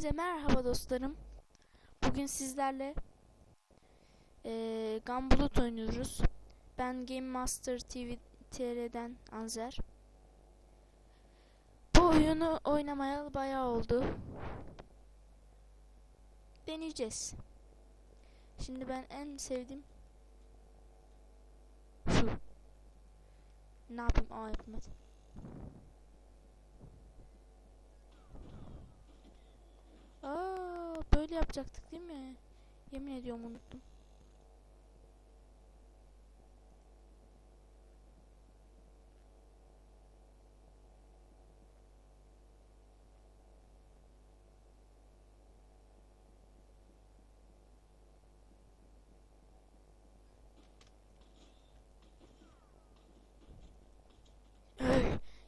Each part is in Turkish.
Hepinize merhaba dostlarım. Bugün sizlerle eee Gamblut oynuyoruz. Ben Game Master TV TR'den Anzer. Bu oyunu oynamayalı bayağı oldu. Deneyeceğiz. Şimdi ben en sevdiğim şu. Ne yapayım? Aa yapamadım. Aa, böyle yapacaktık değil mi? Yemin ediyorum unuttum.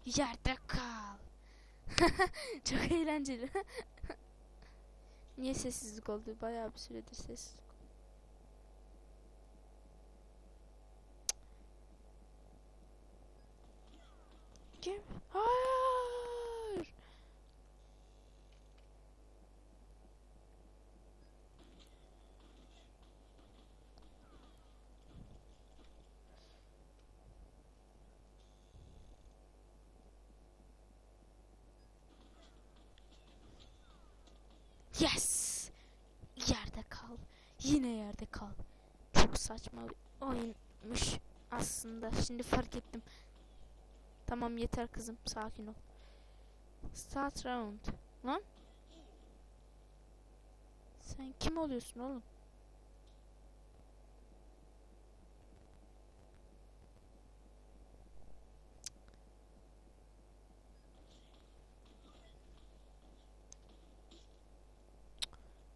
Yerde kal. Çok eğlenceli. Niye sessizlik oldu? Bayağı bir süredir sessizlik. Kim? Hayır. Yes. Yerde kal. Yine yerde kal. Çok saçma bir oyunmuş aslında. Şimdi fark ettim. Tamam yeter kızım. Sakin ol. Start round. Lan. Sen kim oluyorsun oğlum?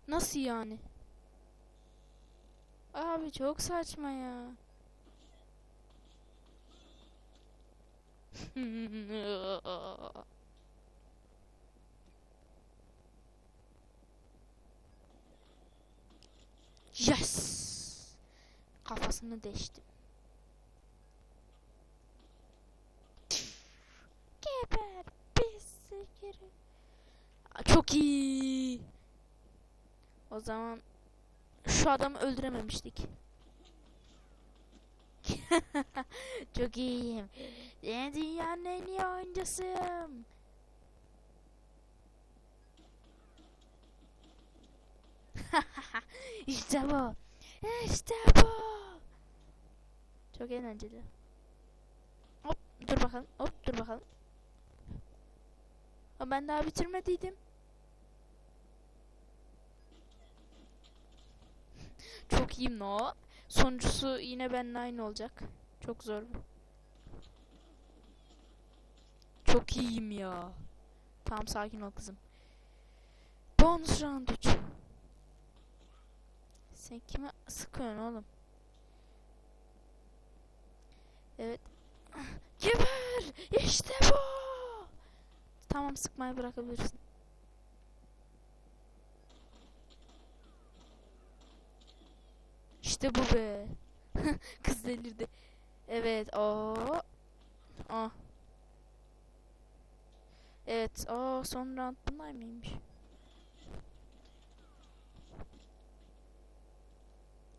Nasıl yani? Abi çok saçma ya. Yes. Kafasını deştim. Geber pis Çok iyi. O zaman şu adamı öldürememiştik. Çok iyiyim. Dünyanın en iyi oyuncusuyum. işte bu. İşte bu. Çok eğlenceli. Hop dur bakalım. Hop dur bakalım. Ben daha bitirmediydim. Çok iyiyim no. Sonuncusu yine benimle aynı olacak. Çok zor. bu. Çok iyiyim ya. Tamam sakin ol kızım. Bonus round 3. Sen kime sıkıyorsun oğlum? Evet. Geber! İşte bu! Tamam sıkmayı bırakabilirsin. İşte bu be. Kız delirdi. Evet. O. Ah. Evet. O son round bunlar mıymış?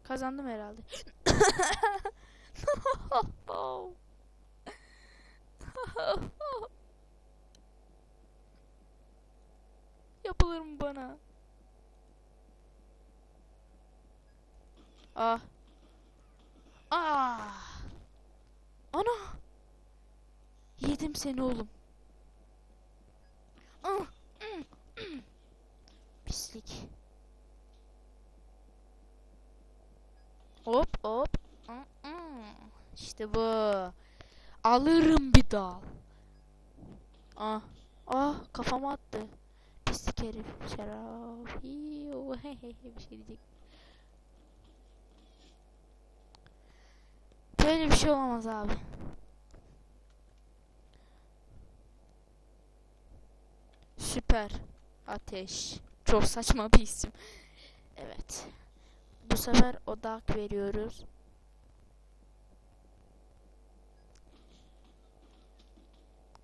Kazandım herhalde. Yapılır mı bana? Ah. Ah. Ana. Yedim seni oğlum. Ah. Pislik. Hop hop. İşte bu. Alırım bir dal. Ah. Ah kafama attı. Pislik herif. Şarap. Hiyo. bir şey diyecek. Böyle bir şey olamaz abi. Süper ateş. Çok saçma bir isim. Evet. Bu sefer odak veriyoruz.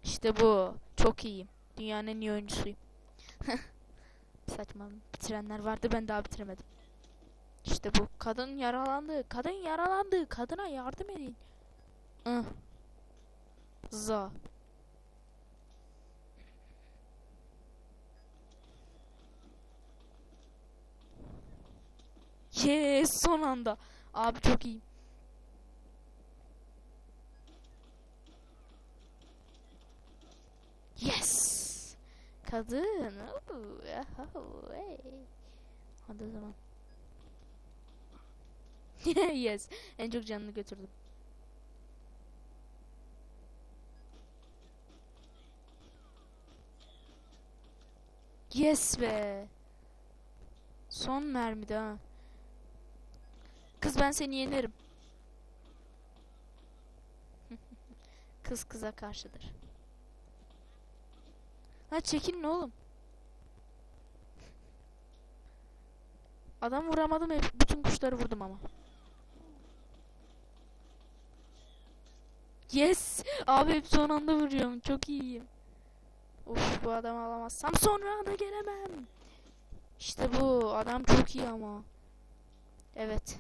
İşte bu. Çok iyiyim. Dünyanın en iyi oyuncusuyum. Saçma. Bitirenler vardı ben daha bitiremedim. İşte bu. Kadın yaralandı. Kadın yaralandı. Kadına yardım edin. Ih. Za. Yes son anda. Abi çok iyi. Yes. Kadın. Hadi o zaman. yes. En çok canını götürdüm. Yes be. Son mermide ha. Kız ben seni yenerim. Kız kıza karşıdır. Ha çekin oğlum. Adam vuramadım hep bütün kuşları vurdum ama. Yes! Abi hep son anda vuruyorum. Çok iyiyim. Of bu adamı alamazsam sonra da gelemem. İşte bu. Adam çok iyi ama. Evet.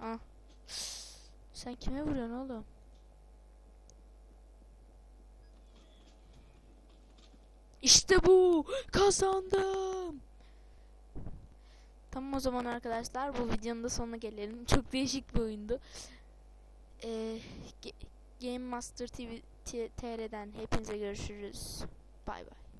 Ah. Sen kime vuruyorsun oğlum? İşte bu. Kazandım. Tamam o zaman arkadaşlar bu videonun da sonuna gelelim. Çok değişik bir oyundu. Ee, Game Master TV TR'den hepinize görüşürüz. Bay bay.